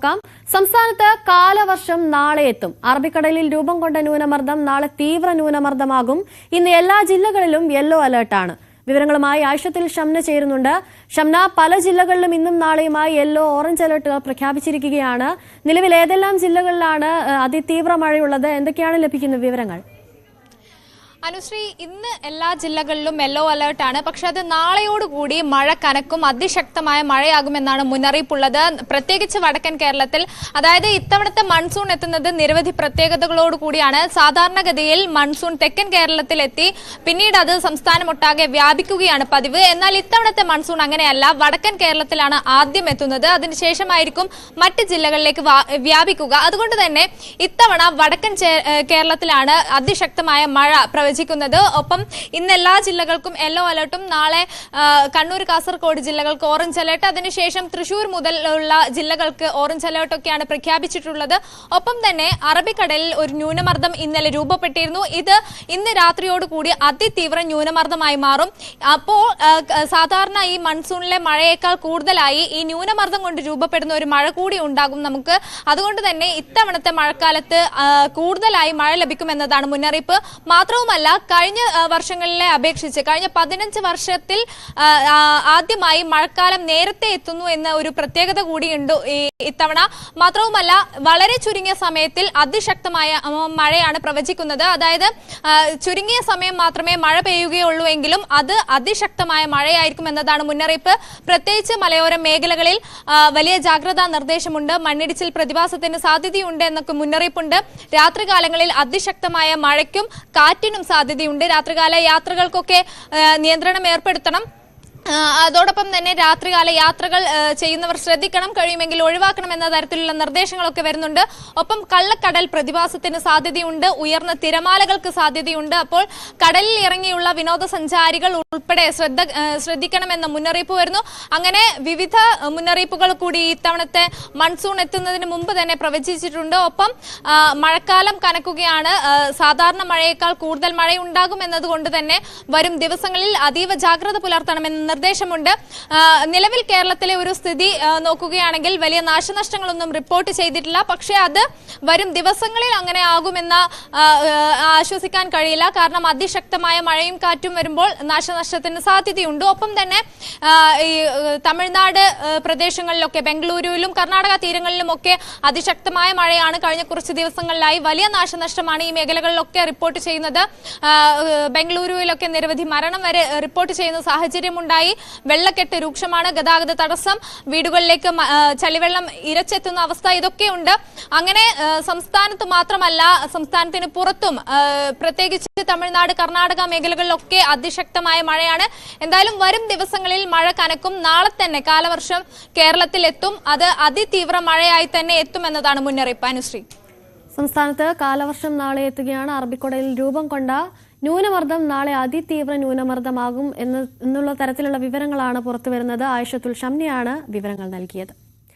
നോക്കാം. സംസ്ഥാനത്ത് കാലവർഷം നാളെ എത്തും. അറബിക്കടലിൽ രൂപം കൊണ്ട ന്യൂനമർദ്ദം നാളെ തീവ്ര ന്യൂനമർദ്ദമാകും. ഇന്ന് എല്ലാ ജില്ലകളിലും യെല്ലോ അലർട്ടാണ് വിവരങ്ങളുമായി ആയിഷത്തിൽ ഷംന ചേരുന്നുണ്ട്. ഷംന പല ജില്ലകളിലും ഇന്നും നാളെയുമായി യെല്ലോ ഓറഞ്ച് അലർട്ടുകൾ പ്രഖ്യാപിച്ചിരിക്കുകയാണ്. നിലവിൽ ഏതെല്ലാം ജില്ലകളിലാണ് അതിതീവ്ര മഴയുള്ളത്? എന്തൊക്കെയാണ് ലഭിക്കുന്ന വിവരങ്ങൾ? അനുശ്രീ ഇന്ന് എല്ലാ ജില്ലകളിലും യെല്ലോ അലേർട്ട് ആണ്. പക്ഷെ അത് നാളെയോടുകൂടി മഴ കനക്കും അതിശക്തമായ മഴയാകുമെന്നാണ് മുന്നറിയിപ്പുള്ളത്. പ്രത്യേകിച്ച് വടക്കൻ കേരളത്തിൽ അതായത് ഇത്തവണത്തെ മൺസൂൺ എത്തുന്നത് നിരവധി പ്രത്യേകതകളോട് കൂടിയാണ് സാധാരണഗതിയിൽ മൺസൂൺ തെക്കൻ കേരളത്തിൽ എത്തി പിന്നീട് അത് സംസ്ഥാനമൊട്ടാകെ വ്യാപിക്കുകയാണ് പതിവ്. എന്നാൽ ഇത്തവണത്തെ മൺസൂൺ അങ്ങനെയല്ല വടക്കൻ കേരളത്തിലാണ് ആദ്യം എത്തുന്നത്. അതിനുശേഷമായിരിക്കും മറ്റ് ജില്ലകളിലേക്ക് വ്യാപിക്കുക. അതുകൊണ്ട് തന്നെ ഇത്തവണ വടക്കൻ കേരളത്തിലാണ് അതിശക്തമായ മഴ പ്രവചിക്കുന്നത് ഒപ്പം ഇന്ന് എല്ലാ ജില്ലകൾക്കും യെല്ലോ അലർട്ടും. നാളെ കണ്ണൂർ കാസർഗോഡ് ജില്ലകൾക്ക് ഓറഞ്ച് അലർട്ട്. അതിനുശേഷം തൃശൂർ മുതലുള്ള ജില്ലകൾക്ക് ഓറഞ്ച് അലേർട്ടൊക്കെയാണ് പ്രഖ്യാപിച്ചിട്ടുള്ളത്. ഒപ്പം തന്നെ അറബിക്കടലിൽ ഒരു ന്യൂനമർദ്ദം ഇന്നലെ രൂപപ്പെട്ടിരുന്നു. ഇത് ഇന്ന് രാത്രിയോടുകൂടി അതിതീവ്ര ന്യൂനമർദ്ദമായി മാറും. അപ്പോൾ സാധാരണ ഈ മൺസൂണിലെ മഴയേക്കാൾ കൂടുതലായി ഈ ന്യൂനമർദ്ദം കൊണ്ട് രൂപപ്പെടുന്ന ഒരു മഴ കൂടി ഉണ്ടാകും നമുക്ക്. അതുകൊണ്ട് തന്നെ ഇത്തവണത്തെ മഴക്കാലത്ത് കൂടുതലായി മഴ ലഭിക്കുമെന്നതാണ് മുന്നറിയിപ്പ്. മാത്രവുമല്ല കഴിഞ്ഞ വർഷങ്ങളിലെ അപേക്ഷിച്ച് കഴിഞ്ഞ പതിനഞ്ച് വർഷത്തിൽ ആദ്യമായി മഴക്കാലം നേരത്തെ എത്തുന്നു എന്ന ഒരു പ്രത്യേകത കൂടിയുണ്ട് ഇത്തവണ. മാത്രവുമല്ല വളരെ ചുരുങ്ങിയ സമയത്തിൽ അതിശക്തമായ മഴയാണ് പ്രവചിക്കുന്നത്. അതായത് ചുരുങ്ങിയ സമയം മാത്രമേ മഴ പെയ്യുകയുള്ളൂ എങ്കിലും അത് അതിശക്തമായ മഴയായിരിക്കും എന്നതാണ് മുന്നറിയിപ്പ്. പ്രത്യേകിച്ച് മലയോര മേഖലകളിൽ വലിയ ജാഗ്രതാ നിർദ്ദേശമുണ്ട്. മണ്ണിടിച്ചിൽ പ്രതിഭാസത്തിന് സാധ്യതയുണ്ട് എന്നൊക്കെ മുന്നറിയിപ്പുണ്ട്. രാത്രികാലങ്ങളിൽ അതിശക്തമായ മഴയ്ക്കും കാറ്റിനും സാധ്യതയുണ്ട്. രാത്രികാല യാത്രകൾക്കൊക്കെ നിയന്ത്രണം ഏർപ്പെടുത്തണം. അതോടൊപ്പം തന്നെ രാത്രികാല യാത്രകൾ ചെയ്യുന്നവർ ശ്രദ്ധിക്കണം കഴിയുമെങ്കിൽ ഒഴിവാക്കണം എന്ന തരത്തിലുള്ള നിർദ്ദേശങ്ങളൊക്കെ വരുന്നുണ്ട്. ഒപ്പം കള്ളക്കടൽ പ്രതിഭാസത്തിന് സാധ്യതയുണ്ട്. ഉയർന്ന തിരമാലകൾക്ക് സാധ്യതയുണ്ട്. അപ്പോൾ കടലിൽ ഇറങ്ങിയുള്ള വിനോദസഞ്ചാരികൾ ഉൾപ്പെടെ ശ്രദ്ധ ശ്രദ്ധിക്കണമെന്ന മുന്നറിയിപ്പ് വരുന്നു. അങ്ങനെ വിവിധ മുന്നറിയിപ്പുകൾ കൂടി ഇത്തവണത്തെ മൺസൂൺ എത്തുന്നതിന് മുമ്പ് തന്നെ പ്രവചിച്ചിട്ടുണ്ട്. ഒപ്പം മഴക്കാലം കനക്കുകയാണ്. സാധാരണ മഴയേക്കാൾ കൂടുതൽ മഴയുണ്ടാകും എന്നതുകൊണ്ട് തന്നെ വരും ദിവസങ്ങളിൽ അതീവ ജാഗ്രത പുലർത്തണമെന്ന നിർദ്ദേശമുണ്ട്. നിലവിൽ കേരളത്തിലെ ഒരു സ്ഥിതി നോക്കുകയാണെങ്കിൽ വലിയ നാശനഷ്ടങ്ങളൊന്നും റിപ്പോർട്ട് ചെയ്തിട്ടില്ല. പക്ഷേ അത് വരും ദിവസങ്ങളിൽ അങ്ങനെ ആകുമെന്ന ആശ്വസിക്കാൻ കഴിയില്ല. കാരണം അതിശക്തമായ മഴയും കാറ്റും വരുമ്പോൾ നാശനഷ്ടത്തിന് സാധ്യതയുണ്ട്. ഒപ്പം തന്നെ ഈ തമിഴ്നാട് പ്രദേശങ്ങളിലൊക്കെ ബംഗളൂരുവിലും കർണാടക തീരങ്ങളിലും ഒക്കെ അതിശക്തമായ മഴയാണ് കഴിഞ്ഞ കുറച്ച് ദിവസങ്ങളിലായി വലിയ നാശനഷ്ടമാണ് ഈ മേഖലകളിലൊക്കെ റിപ്പോർട്ട് ചെയ്യുന്നത്. ബംഗളൂരുവിലൊക്കെ നിരവധി മരണം വരെ റിപ്പോർട്ട് ചെയ്യുന്ന സാഹചര്യമുണ്ടായി. വെള്ളക്കെട്ട് രൂക്ഷമാണ്. ഗതാഗത തടസ്സം. വീടുകളിലേക്ക് ചളിവെള്ളം ഇരച്ചെത്തുന്ന അവസ്ഥ ഇതൊക്കെയുണ്ട് അങ്ങനെ സംസ്ഥാനത്ത് മാത്രമല്ല സംസ്ഥാനത്തിന് പുറത്തും പ്രത്യേകിച്ച് തമിഴ്നാട് കർണാടക മേഖലകളിലൊക്കെ അതിശക്തമായ മഴയാണ്. എന്തായാലും വരും ദിവസങ്ങളിൽ മഴ കനക്കും. നാളെ തന്നെ കാലവർഷം കേരളത്തിൽ എത്തും അത് അതിതീവ്ര മഴയായി തന്നെ എത്തുമെന്നതാണ് മുന്നറിയിപ്പ്. അനുശ്രീ. സംസ്ഥാനത്ത് കാലവർഷം നാളെ എത്തുകയാണ്. അറബിക്കടലിൽ രൂപം കൊണ്ട ന്യൂനമർദ്ദം നാളെ അതിതീവ്ര ന്യൂനമർദ്ദമാകും എന്ന് എന്നുള്ള തരത്തിലുള്ള വിവരങ്ങളാണ് പുറത്തുവരുന്നത്. ആയിഷത്തുൽ ഷംനിയാണ് വിവരങ്ങൾ നൽകിയത്.